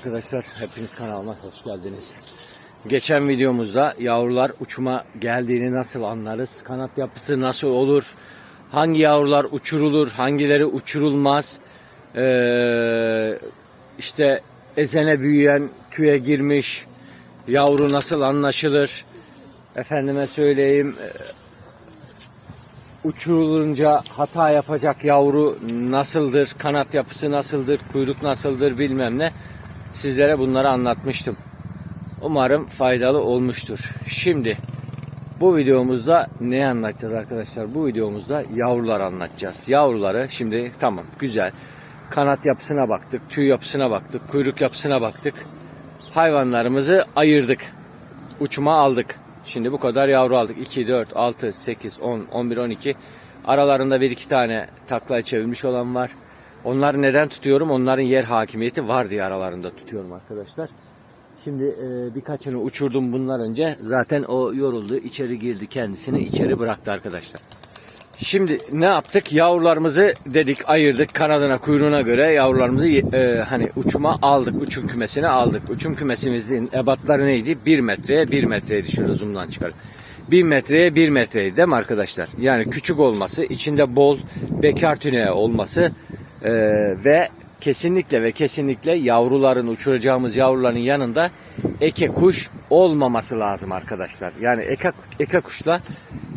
Arkadaşlar hepiniz kanalıma hoş geldiniz. Geçen videomuzda yavrular uçuma geldiğini nasıl anlarız? Kanat yapısı nasıl olur? Hangi yavrular uçurulur? Hangileri uçurulmaz? Ee, işte ezene büyüyen tüye girmiş yavru nasıl anlaşılır? Efendime söyleyeyim e, uçurulunca hata yapacak yavru nasıldır, kanat yapısı nasıldır, kuyruk nasıldır bilmem ne. Sizlere bunları anlatmıştım. Umarım faydalı olmuştur. Şimdi bu videomuzda ne anlatacağız arkadaşlar? Bu videomuzda yavrular anlatacağız. Yavruları şimdi tamam güzel. Kanat yapısına baktık, tüy yapısına baktık, kuyruk yapısına baktık. Hayvanlarımızı ayırdık. Uçuma aldık. Şimdi bu kadar yavru aldık. 2, 4, 6, 8, 10, 11, 12. Aralarında bir iki tane taklaya çevirmiş olan var. Onları neden tutuyorum? Onların yer hakimiyeti var diye aralarında tutuyorum arkadaşlar. Şimdi e, birkaçını uçurdum bunlar önce. Zaten o yoruldu. içeri girdi kendisini. içeri bıraktı arkadaşlar. Şimdi ne yaptık? Yavrularımızı dedik ayırdık kanadına kuyruğuna göre yavrularımızı e, hani uçuma aldık. Uçum kümesine aldık. Uçum kümesimizin ebatları neydi? 1 metreye 1 metreydi şöyle zoom'dan çıkar. 1 metreye 1 metreydi değil mi arkadaşlar? Yani küçük olması, içinde bol bekar tüneği olması e, ve kesinlikle ve kesinlikle yavruların uçuracağımız yavruların yanında eke kuş olmaması lazım arkadaşlar. Yani eke, eke kuşla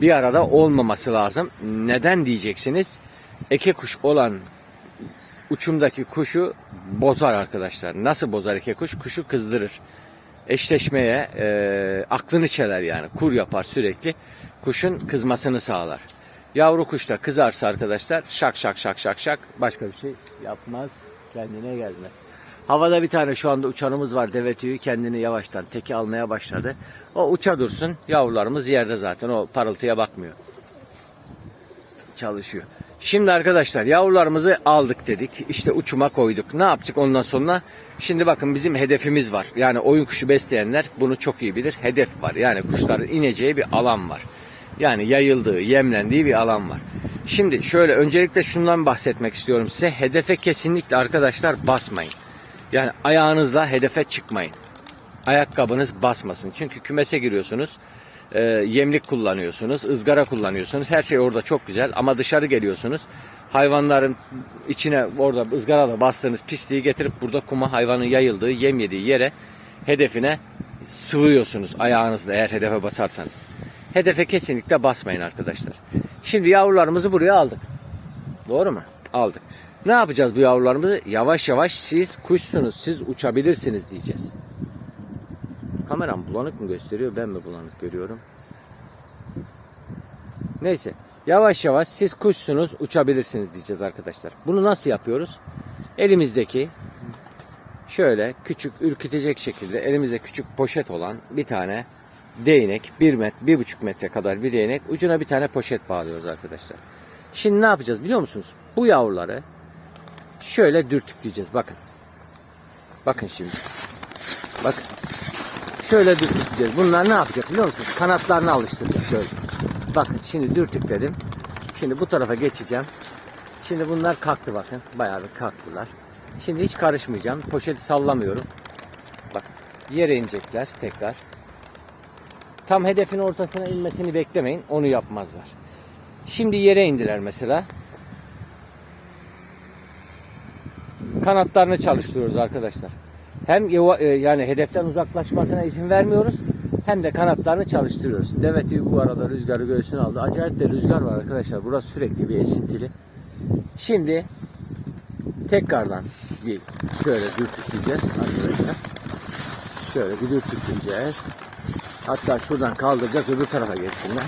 bir arada olmaması lazım. Neden diyeceksiniz? Eke kuş olan uçumdaki kuşu bozar arkadaşlar. Nasıl bozar eke kuş? Kuşu kızdırır. Eşleşmeye e, aklını çeler yani. Kur yapar sürekli. Kuşun kızmasını sağlar. Yavru kuş da kızarsa arkadaşlar şak şak şak şak şak başka bir şey yapmaz. Kendine gelmez. Havada bir tane şu anda uçanımız var deve tüyü kendini yavaştan teki almaya başladı. O uça dursun yavrularımız yerde zaten o parıltıya bakmıyor. Çalışıyor. Şimdi arkadaşlar yavrularımızı aldık dedik. İşte uçuma koyduk. Ne yaptık ondan sonra? Şimdi bakın bizim hedefimiz var. Yani oyun kuşu besleyenler bunu çok iyi bilir. Hedef var. Yani kuşların ineceği bir alan var. Yani yayıldığı, yemlendiği bir alan var. Şimdi şöyle öncelikle şundan bahsetmek istiyorum size. Hedefe kesinlikle arkadaşlar basmayın. Yani ayağınızla hedefe çıkmayın. Ayakkabınız basmasın. Çünkü kümese giriyorsunuz. E, yemlik kullanıyorsunuz, ızgara kullanıyorsunuz. Her şey orada çok güzel ama dışarı geliyorsunuz. Hayvanların içine orada ızgarada bastığınız pisliği getirip burada kuma hayvanın yayıldığı, yem yediği yere hedefine sıvıyorsunuz ayağınızla eğer hedefe basarsanız. Hedefe kesinlikle basmayın arkadaşlar. Şimdi yavrularımızı buraya aldık. Doğru mu? Aldık. Ne yapacağız bu yavrularımızı? Yavaş yavaş siz kuşsunuz, siz uçabilirsiniz diyeceğiz. Kameram bulanık mı gösteriyor, ben mi bulanık görüyorum? Neyse, yavaş yavaş siz kuşsunuz, uçabilirsiniz diyeceğiz arkadaşlar. Bunu nasıl yapıyoruz? Elimizdeki şöyle küçük ürkütecek şekilde elimizde küçük poşet olan bir tane değnek, bir met, bir buçuk metre kadar bir değnek, ucuna bir tane poşet bağlıyoruz arkadaşlar. Şimdi ne yapacağız biliyor musunuz? Bu yavruları şöyle dürtükleyeceğiz. Bakın. Bakın şimdi. Bakın. Şöyle dürtükleyeceğiz. Bunlar ne yapacak biliyor musunuz? Kanatlarını alıştıracak şöyle. Bakın şimdi dürtükledim. Şimdi bu tarafa geçeceğim. Şimdi bunlar kalktı bakın. Bayağı bir kalktılar. Şimdi hiç karışmayacağım. Poşeti sallamıyorum. Bak yere inecekler tekrar. Tam hedefin ortasına inmesini beklemeyin. Onu yapmazlar. Şimdi yere indiler mesela. Kanatlarını çalıştırıyoruz arkadaşlar. Hem e, yani hedeften uzaklaşmasına izin vermiyoruz. Hem de kanatlarını çalıştırıyoruz. Deve tüyü bu arada rüzgarı göğsüne aldı. Acayip de rüzgar var arkadaşlar. Burası sürekli bir esintili. Şimdi tekrardan bir şöyle dürtükleyeceğiz arkadaşlar. Şöyle bir dürtükleyeceğiz. Hatta şuradan kaldıracak öbür tarafa geçsinler.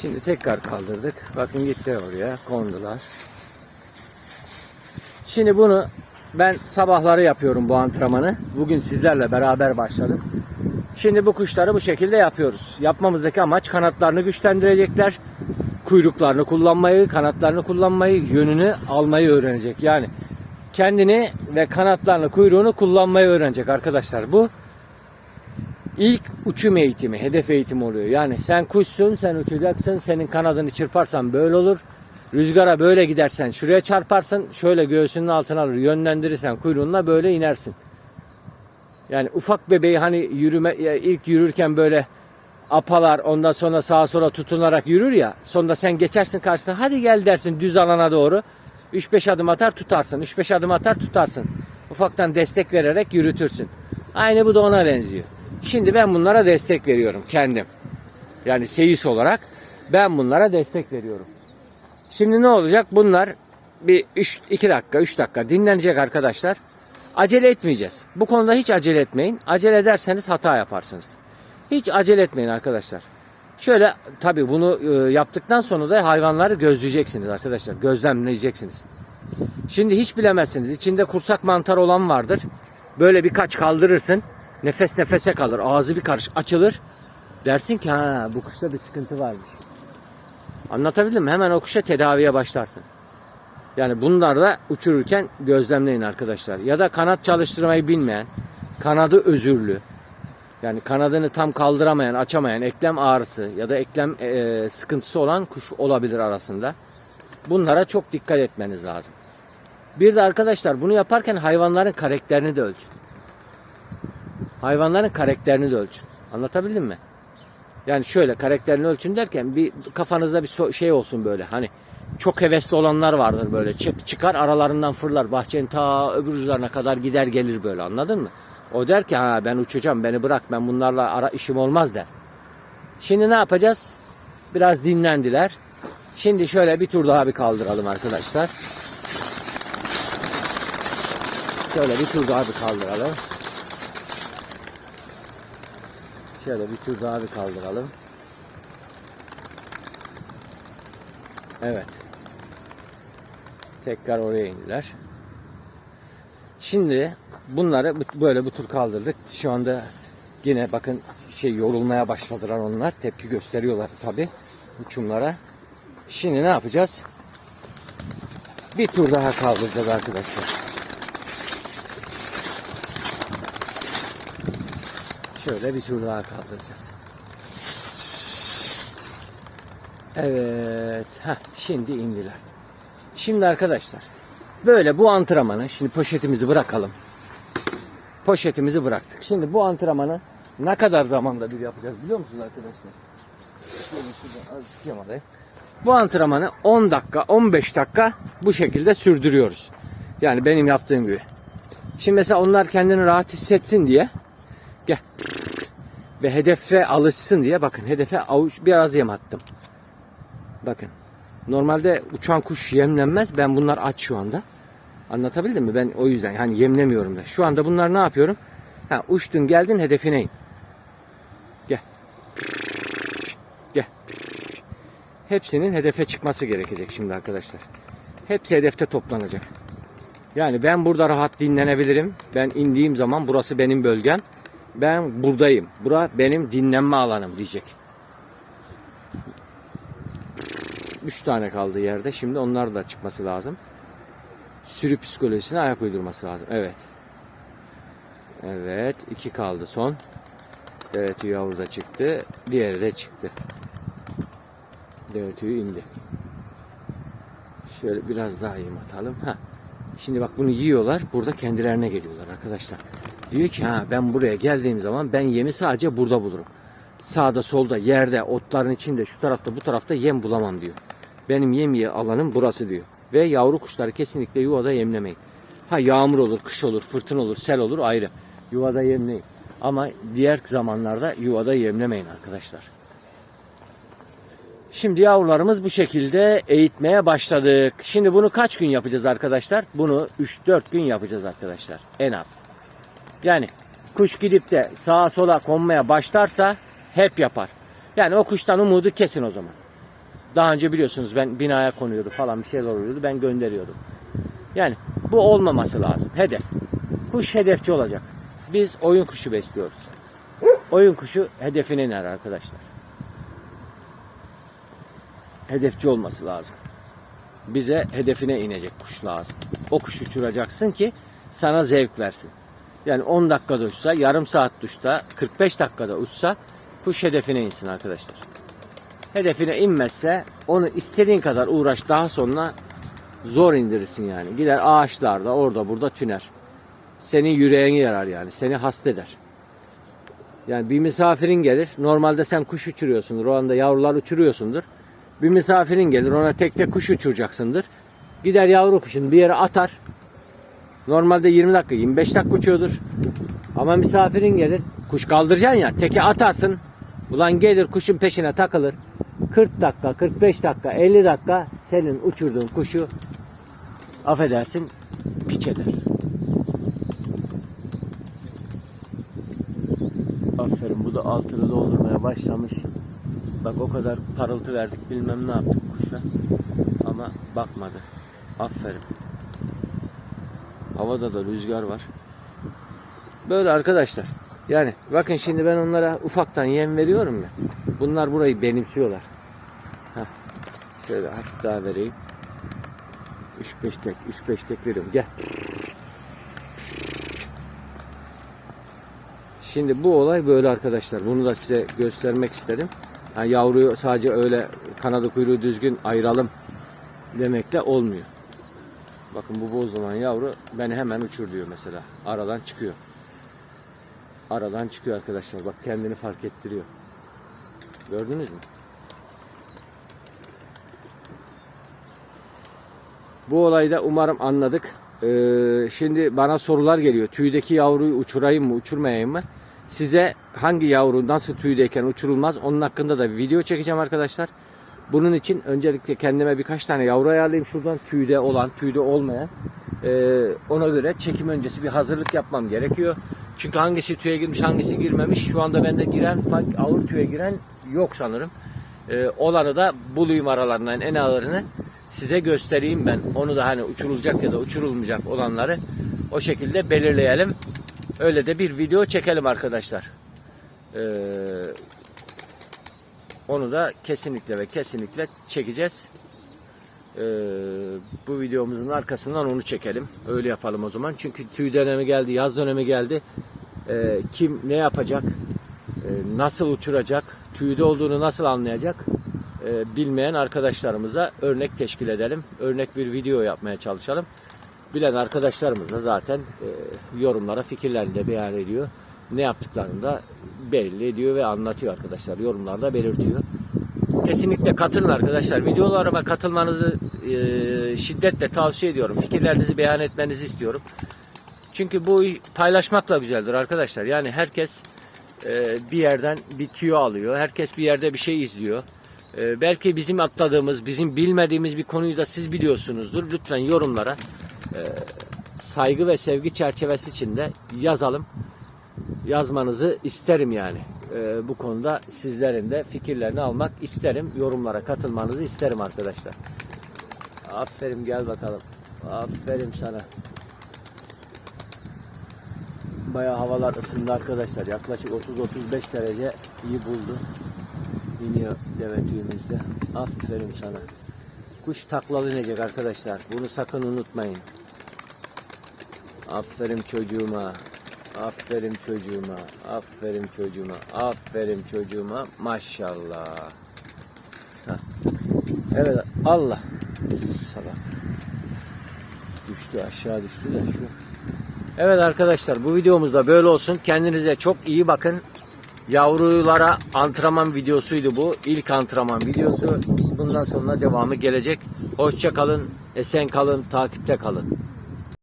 Şimdi tekrar kaldırdık. Bakın gitti oraya. Kondular. Şimdi bunu ben sabahları yapıyorum bu antrenmanı. Bugün sizlerle beraber başladım. Şimdi bu kuşları bu şekilde yapıyoruz. Yapmamızdaki amaç kanatlarını güçlendirecekler. Kuyruklarını kullanmayı, kanatlarını kullanmayı, yönünü almayı öğrenecek. Yani kendini ve kanatlarını, kuyruğunu kullanmayı öğrenecek arkadaşlar. Bu ilk uçum eğitimi, hedef eğitimi oluyor. Yani sen kuşsun, sen uçacaksın. Senin kanadını çırparsan böyle olur. Rüzgara böyle gidersen şuraya çarparsın. Şöyle göğsünün altına alır. Yönlendirirsen kuyruğunla böyle inersin. Yani ufak bebeği hani yürüme ilk yürürken böyle apalar ondan sonra sağa sola tutunarak yürür ya. Sonra sen geçersin karşısına hadi gel dersin düz alana doğru. 3-5 adım atar tutarsın. 3-5 adım atar tutarsın. Ufaktan destek vererek yürütürsün. Aynı bu da ona benziyor. Şimdi ben bunlara destek veriyorum kendim. Yani seyis olarak ben bunlara destek veriyorum. Şimdi ne olacak? Bunlar bir 3 2 dakika, 3 dakika dinlenecek arkadaşlar. Acele etmeyeceğiz. Bu konuda hiç acele etmeyin. Acele ederseniz hata yaparsınız. Hiç acele etmeyin arkadaşlar. Şöyle tabii bunu e, yaptıktan sonra da hayvanları gözleyeceksiniz arkadaşlar. Gözlemleyeceksiniz. Şimdi hiç bilemezsiniz. İçinde kursak mantar olan vardır. Böyle birkaç kaldırırsın. Nefes nefese kalır. Ağzı bir karış açılır. Dersin ki ha bu kuşta bir sıkıntı varmış. Anlatabildim mi? Hemen o kuşa tedaviye başlarsın. Yani bunlar da uçururken gözlemleyin arkadaşlar. Ya da kanat çalıştırmayı bilmeyen, kanadı özürlü, yani kanadını tam kaldıramayan, açamayan, eklem ağrısı ya da eklem e, sıkıntısı olan kuş olabilir arasında. Bunlara çok dikkat etmeniz lazım. Bir de arkadaşlar bunu yaparken hayvanların karakterini de ölçün. Hayvanların karakterini de ölçün. Anlatabildim mi? Yani şöyle karakterini ölçün derken bir kafanızda bir şey olsun böyle hani çok hevesli olanlar vardır böyle çık çıkar aralarından fırlar bahçenin ta öbür uçlarına kadar gider gelir böyle anladın mı? O der ki ha ben uçacağım beni bırak ben bunlarla ara işim olmaz der. Şimdi ne yapacağız? Biraz dinlendiler. Şimdi şöyle bir tur daha bir kaldıralım arkadaşlar. Şöyle bir tur daha bir kaldıralım. Şöyle bir tur daha bir kaldıralım. Evet. Tekrar oraya indiler. Şimdi bunları bu- böyle bu tur kaldırdık. Şu anda yine bakın şey yorulmaya başladılar onlar. Tepki gösteriyorlar tabi uçumlara. Şimdi ne yapacağız? Bir tur daha kaldıracağız arkadaşlar. Şöyle bir tur daha kaldıracağız. Evet. Heh, şimdi indiler. Şimdi arkadaşlar böyle bu antrenmanı şimdi poşetimizi bırakalım. Poşetimizi bıraktık. Şimdi bu antrenmanı ne kadar zamanda bir yapacağız biliyor musunuz arkadaşlar? Bu antrenmanı 10 dakika 15 dakika bu şekilde sürdürüyoruz. Yani benim yaptığım gibi. Şimdi mesela onlar kendini rahat hissetsin diye gel ve hedefe alışsın diye bakın hedefe avuç biraz yem attım. Bakın. Normalde uçan kuş yemlenmez. Ben bunlar aç şu anda. Anlatabildim mi? Ben o yüzden hani yemlemiyorum da. Şu anda bunlar ne yapıyorum? Ha, uçtun geldin hedefine in. Gel. Gel. Hepsinin hedefe çıkması gerekecek şimdi arkadaşlar. Hepsi hedefte toplanacak. Yani ben burada rahat dinlenebilirim. Ben indiğim zaman burası benim bölgem. Ben buradayım. Bura benim dinlenme alanım diyecek. 3 tane kaldı yerde. Şimdi onlar da çıkması lazım. Sürü psikolojisine ayak uydurması lazım. Evet. Evet. iki kaldı son. Evet yavru da çıktı. Diğeri de çıktı. Deve tüyü indi. Şöyle biraz daha yem atalım. Ha. Şimdi bak bunu yiyorlar. Burada kendilerine geliyorlar arkadaşlar. Diyor ki ha ben buraya geldiğim zaman ben yemi sadece burada bulurum. Sağda solda yerde otların içinde şu tarafta bu tarafta yem bulamam diyor. Benim yem ye alanım burası diyor. Ve yavru kuşları kesinlikle yuvada yemlemeyin. Ha yağmur olur, kış olur, fırtına olur, sel olur ayrı. Yuvada yemleyin. Ama diğer zamanlarda yuvada yemlemeyin arkadaşlar. Şimdi yavrularımız bu şekilde eğitmeye başladık. Şimdi bunu kaç gün yapacağız arkadaşlar? Bunu 3-4 gün yapacağız arkadaşlar. En az. Yani kuş gidip de sağa sola konmaya başlarsa hep yapar. Yani o kuştan umudu kesin o zaman. Daha önce biliyorsunuz ben binaya konuyordu falan bir şeyler oluyordu. Ben gönderiyordum. Yani bu olmaması lazım. Hedef. Kuş hedefçi olacak. Biz oyun kuşu besliyoruz. Oyun kuşu hedefine iner arkadaşlar. Hedefçi olması lazım. bize hedefine inecek kuş lazım. O kuş uçuracaksın ki sana zevk versin. Yani 10 dakikada uçsa, yarım saat uçsa, 45 dakikada uçsa kuş hedefine insin arkadaşlar. Hedefine inmezse onu istediğin kadar uğraş daha sonra zor indirirsin yani. Gider ağaçlarda orada burada tüner. Seni yüreğini yarar yani. Seni hasta eder. Yani bir misafirin gelir. Normalde sen kuş uçuruyorsundur. O anda yavrular uçuruyorsundur. Bir misafirin gelir. Ona tek tek kuş uçuracaksındır. Gider yavru kuşun bir yere atar. Normalde 20 dakika 25 dakika uçuyordur. Ama misafirin gelir. Kuş kaldıracaksın ya. Teke atarsın. Ulan gelir kuşun peşine takılır. 40 dakika, 45 dakika, 50 dakika senin uçurduğun kuşu affedersin piç eder. Aferin bu da altını doldurmaya başlamış. Bak o kadar parıltı verdik bilmem ne yaptık kuşa. Ama bakmadı. Aferin. Havada da rüzgar var. Böyle arkadaşlar. Yani bakın şimdi ben onlara ufaktan yem veriyorum ya. Bunlar burayı benimsiyorlar. Heh. Şöyle hafif daha vereyim. 3-5 tek, 3-5 tek veriyorum. Gel. Şimdi bu olay böyle arkadaşlar. Bunu da size göstermek istedim. Yani yavruyu sadece öyle kanadı kuyruğu düzgün ayıralım demekle olmuyor. Bakın bu bozduman yavru beni hemen uçur diyor mesela. Aradan çıkıyor. Aradan çıkıyor arkadaşlar. Bak kendini fark ettiriyor. Gördünüz mü? Bu olayda umarım anladık. Ee, şimdi bana sorular geliyor. Tüydeki yavruyu uçurayım mı, uçurmayayım mı? Size hangi yavru nasıl tüydeyken uçurulmaz onun hakkında da bir video çekeceğim arkadaşlar. Bunun için öncelikle kendime birkaç tane yavru ayarlayayım. Şuradan tüyde olan, tüyde olmayan. Ee, ona göre çekim öncesi bir hazırlık yapmam gerekiyor. Çünkü hangisi tüye girmiş, hangisi girmemiş. Şu anda bende giren, ağır tüye giren yok sanırım. Ee, olanı da bulayım aralarından en ağırını size göstereyim ben. Onu da hani uçurulacak ya da uçurulmayacak olanları o şekilde belirleyelim. Öyle de bir video çekelim arkadaşlar. Ee, onu da kesinlikle ve kesinlikle çekeceğiz. Ee, bu videomuzun arkasından onu çekelim. Öyle yapalım o zaman. Çünkü tüy dönemi geldi, yaz dönemi geldi. Ee, kim ne yapacak, e, nasıl uçuracak, tüyde olduğunu nasıl anlayacak e, bilmeyen arkadaşlarımıza örnek teşkil edelim. Örnek bir video yapmaya çalışalım. Bilen arkadaşlarımız da zaten e, yorumlara fikirlerini de beyan ediyor. Ne yaptıklarını da belli ediyor ve anlatıyor arkadaşlar. Yorumlarda belirtiyor. Kesinlikle katılın arkadaşlar. Videolarıma katılmanızı e, şiddetle tavsiye ediyorum. Fikirlerinizi beyan etmenizi istiyorum. Çünkü bu paylaşmakla güzeldir arkadaşlar. Yani herkes e, bir yerden bir tüyo alıyor. Herkes bir yerde bir şey izliyor. E, belki bizim atladığımız, bizim bilmediğimiz bir konuyu da siz biliyorsunuzdur. Lütfen yorumlara e, saygı ve sevgi çerçevesi içinde yazalım. Yazmanızı isterim yani. E, bu konuda sizlerin de fikirlerini almak isterim. Yorumlara katılmanızı isterim arkadaşlar. Aferin gel bakalım. Aferin sana. Bayağı havalar ısındı arkadaşlar. Yaklaşık 30-35 derece iyi buldu. İniyor deve tüyümüzde. Aferin sana. Kuş taklalı inecek arkadaşlar. Bunu sakın unutmayın. Aferin çocuğuma. Aferin çocuğuma. Aferin çocuğuma. Aferin çocuğuma. Maşallah. Hah. Evet Allah. Salak. Düştü aşağı düştü de şu. Evet arkadaşlar bu videomuz da böyle olsun. Kendinize çok iyi bakın. Yavrulara antrenman videosuydu bu. İlk antrenman videosu. Bundan sonra devamı gelecek. Hoşça kalın, esen kalın, takipte kalın.